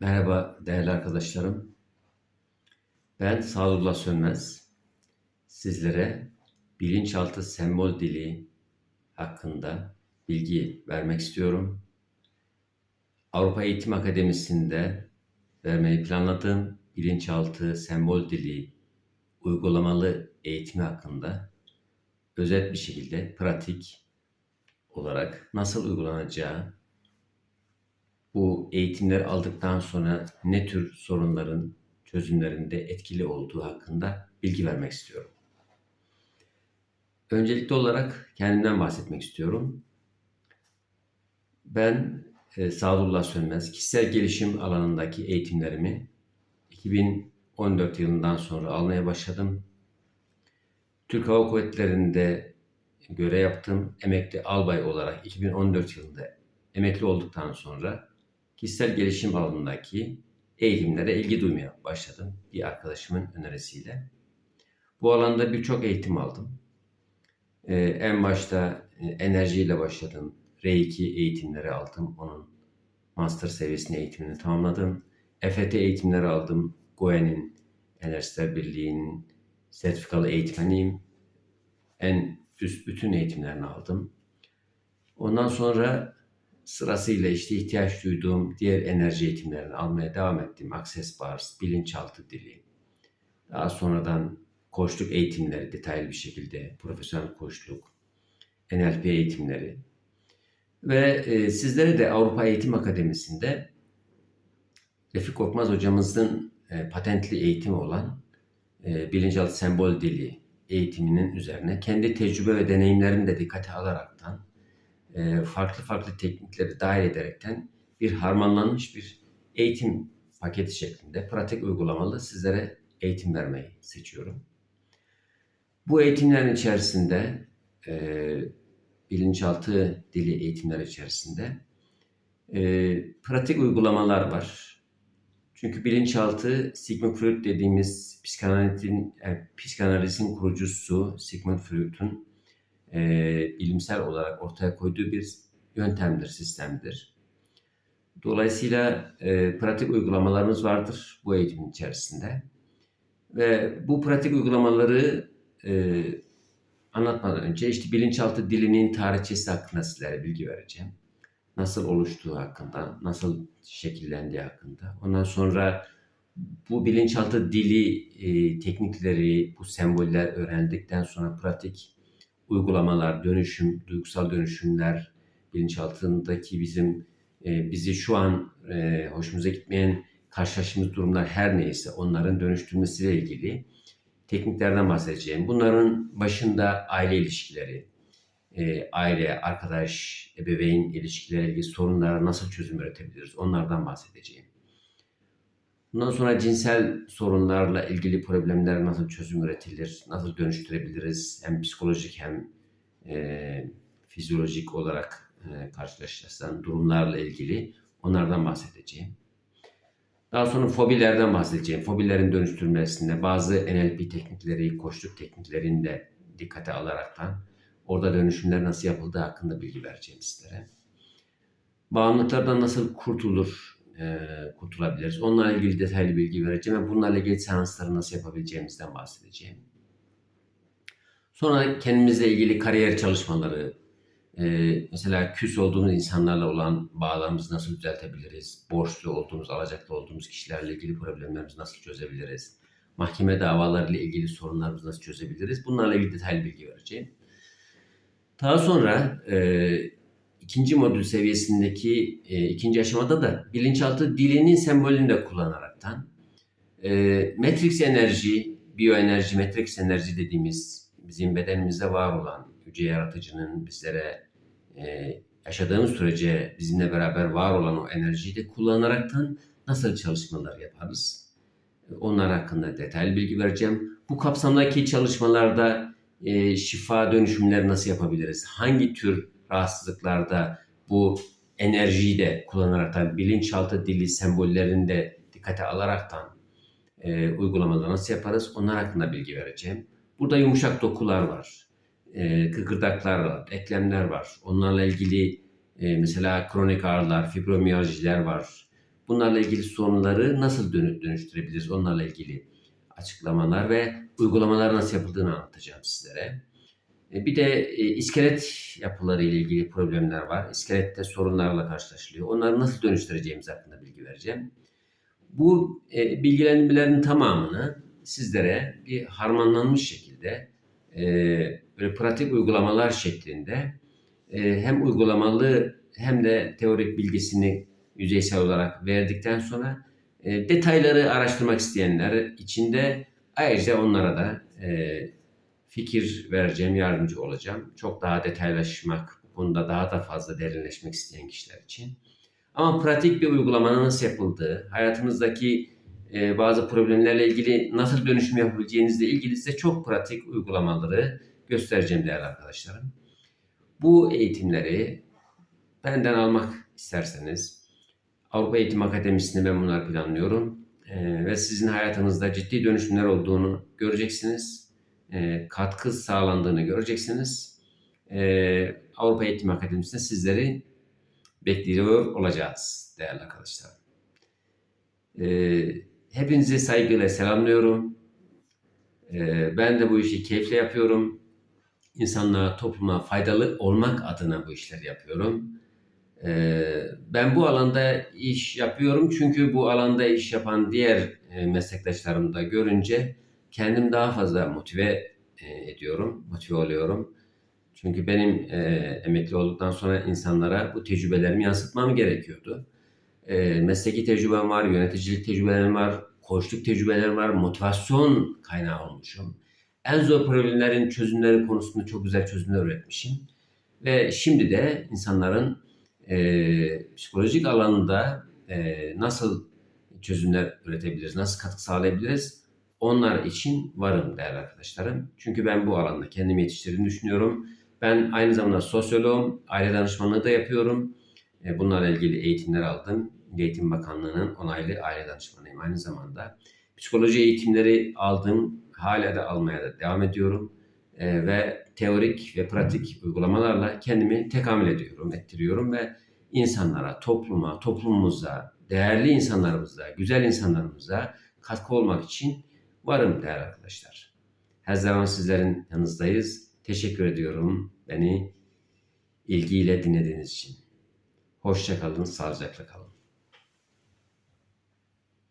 Merhaba değerli arkadaşlarım. Ben Sadullah Sönmez. Sizlere bilinçaltı sembol dili hakkında bilgi vermek istiyorum. Avrupa Eğitim Akademisi'nde vermeyi planladığım bilinçaltı sembol dili uygulamalı eğitimi hakkında özet bir şekilde pratik olarak nasıl uygulanacağı bu eğitimleri aldıktan sonra ne tür sorunların çözümlerinde etkili olduğu hakkında bilgi vermek istiyorum. Öncelikli olarak kendimden bahsetmek istiyorum. Ben e, Sadullah Sönmez, kişisel gelişim alanındaki eğitimlerimi 2014 yılından sonra almaya başladım. Türk Hava Kuvvetleri'nde görev yaptım. Emekli albay olarak 2014 yılında emekli olduktan sonra kişisel gelişim alanındaki eğitimlere ilgi duymaya başladım bir arkadaşımın önerisiyle. Bu alanda birçok eğitim aldım. Ee, en başta e, enerjiyle başladım. R2 eğitimleri aldım. Onun master seviyesinde eğitimini tamamladım. EFT eğitimleri aldım. GOE'nin, Enerjiler Birliği'nin sertifikalı eğitmeniyim. En üst bütün eğitimlerini aldım. Ondan sonra sırasıyla işte ihtiyaç duyduğum diğer enerji eğitimlerini almaya devam ettim. Access Bars, bilinçaltı dili. Daha sonradan koçluk eğitimleri detaylı bir şekilde, profesyonel koçluk, NLP eğitimleri. Ve e, sizlere de Avrupa Eğitim Akademisi'nde Refik Korkmaz hocamızın e, patentli eğitimi olan e, bilinçaltı sembol dili eğitiminin üzerine kendi tecrübe ve deneyimlerimi de dikkate alaraktan e, farklı farklı teknikleri dahil ederekten bir harmanlanmış bir eğitim paketi şeklinde pratik uygulamalı sizlere eğitim vermeyi seçiyorum. Bu eğitimlerin içerisinde e, bilinçaltı dili eğitimler içerisinde e, pratik uygulamalar var. Çünkü bilinçaltı Sigmund Freud dediğimiz psikanalizin, yani psikanalizin kurucusu Sigmund Freud'un e, bilimsel olarak ortaya koyduğu bir yöntemdir, sistemdir. Dolayısıyla e, pratik uygulamalarımız vardır bu eğitimin içerisinde. Ve bu pratik uygulamaları e, anlatmadan önce işte bilinçaltı dilinin tarihçesi hakkında sizlere bilgi vereceğim. Nasıl oluştuğu hakkında, nasıl şekillendiği hakkında. Ondan sonra bu bilinçaltı dili e, teknikleri, bu semboller öğrendikten sonra pratik uygulamalar, dönüşüm, duygusal dönüşümler, bilinçaltındaki bizim e, bizi şu an e, hoşumuza gitmeyen karşılaştığımız durumlar her neyse onların dönüştürmesiyle ilgili tekniklerden bahsedeceğim. Bunların başında aile ilişkileri, e, aile, arkadaş, ebeveyn ilişkileri ilgili sorunlara nasıl çözüm üretebiliriz onlardan bahsedeceğim. Bundan sonra cinsel sorunlarla ilgili problemler nasıl çözüm üretilir, nasıl dönüştürebiliriz hem psikolojik hem e, fizyolojik olarak e, karşılaştıran durumlarla ilgili onlardan bahsedeceğim. Daha sonra fobilerden bahsedeceğim. Fobilerin dönüştürmesinde bazı NLP teknikleri, koçluk tekniklerini de dikkate alaraktan orada dönüşümler nasıl yapıldığı hakkında bilgi vereceğim sizlere. Bağımlılıklardan nasıl kurtulur, e, kurtulabiliriz? Onlarla ilgili detaylı bilgi vereceğim ve bunlarla ilgili seansları nasıl yapabileceğimizden bahsedeceğim. Sonra kendimizle ilgili kariyer çalışmaları, e, mesela küs olduğumuz insanlarla olan bağlarımızı nasıl düzeltebiliriz? Borçlu olduğumuz, alacaklı olduğumuz kişilerle ilgili problemlerimizi nasıl çözebiliriz? Mahkeme davalarıyla ilgili sorunlarımızı nasıl çözebiliriz? Bunlarla ilgili detaylı bilgi vereceğim. Daha sonra e, ikinci modül seviyesindeki e, ikinci aşamada da bilinçaltı dilinin sembolünü de kullanaraktan e, matrix enerji, biyoenerji, matrix enerji dediğimiz bizim bedenimizde var olan yüce yaratıcının bizlere e, yaşadığımız sürece bizimle beraber var olan o enerjiyi de kullanaraktan nasıl çalışmalar yaparız? Onlar hakkında detaylı bilgi vereceğim. Bu kapsamdaki çalışmalarda e, şifa dönüşümleri nasıl yapabiliriz? Hangi tür rahatsızlıklarda bu enerjiyi de kullanaraktan bilinçaltı dili sembollerinde dikkate alaraktan e, uygulamaları nasıl yaparız? Onlar hakkında bilgi vereceğim. Burada yumuşak dokular var, e, kıkırdaklar var, eklemler var. Onlarla ilgili e, mesela kronik ağrılar, fibromiyaljiler var. bunlarla ilgili sorunları nasıl dönü- dönüştürebiliriz? Onlarla ilgili açıklamalar ve uygulamalar nasıl yapıldığını anlatacağım sizlere. E, Bir de e, iskelet yapıları ile ilgili problemler var. İskelette sorunlarla karşılaşılıyor. Onları nasıl dönüştüreceğimiz hakkında bilgi vereceğim. Bu e, bilgilendirmelerin tamamını sizlere bir harmanlanmış şekilde e, böyle pratik uygulamalar şeklinde hem uygulamalı hem de teorik bilgisini yüzeysel olarak verdikten sonra detayları araştırmak isteyenler için de ayrıca onlara da fikir vereceğim, yardımcı olacağım. Çok daha detaylaşmak, bu konuda daha da fazla derinleşmek isteyen kişiler için. Ama pratik bir uygulamanın nasıl yapıldığı, hayatınızdaki e, bazı problemlerle ilgili nasıl dönüşüm yapabileceğinizle ilgili size çok pratik uygulamaları göstereceğim değerli arkadaşlarım. Bu eğitimleri benden almak isterseniz Avrupa Eğitim Akademisi'nde ben bunları planlıyorum. E, ve sizin hayatınızda ciddi dönüşümler olduğunu göreceksiniz. E, katkı sağlandığını göreceksiniz. E, Avrupa Eğitim Akademisi'nde sizleri bekliyor olacağız değerli arkadaşlar. Ee, hepinizi saygıyla selamlıyorum. Ben de bu işi keyifle yapıyorum. İnsanlığa, topluma faydalı olmak adına bu işleri yapıyorum. Ben bu alanda iş yapıyorum çünkü bu alanda iş yapan diğer e, meslektaşlarımı da görünce kendim daha fazla motive e, ediyorum, motive oluyorum. Çünkü benim e, emekli olduktan sonra insanlara bu tecrübelerimi yansıtmam gerekiyordu. E, mesleki tecrübem var, yöneticilik tecrübelerim var, koçluk tecrübelerim var, motivasyon kaynağı olmuşum. En zor problemlerin çözümleri konusunda çok güzel çözümler üretmişim. Ve şimdi de insanların e, psikolojik alanında e, nasıl çözümler üretebiliriz, nasıl katkı sağlayabiliriz onlar için varım değerli arkadaşlarım. Çünkü ben bu alanda kendimi yetiştirdiğimi düşünüyorum. Ben aynı zamanda sosyoloğum, aile danışmanlığı da yapıyorum. E, Bunlarla ilgili eğitimler aldım. Eğitim Bakanlığı'nın onaylı aile danışmanıyım aynı zamanda. Psikoloji eğitimleri aldım, hala da almaya da devam ediyorum. E, ve teorik ve pratik uygulamalarla kendimi tekamül ediyorum, ettiriyorum ve insanlara, topluma, toplumumuza, değerli insanlarımıza, güzel insanlarımıza katkı olmak için varım değerli arkadaşlar. Her zaman sizlerin yanınızdayız. Teşekkür ediyorum beni ilgiyle dinlediğiniz için. Hoşça kalın, sağlıcakla kalın.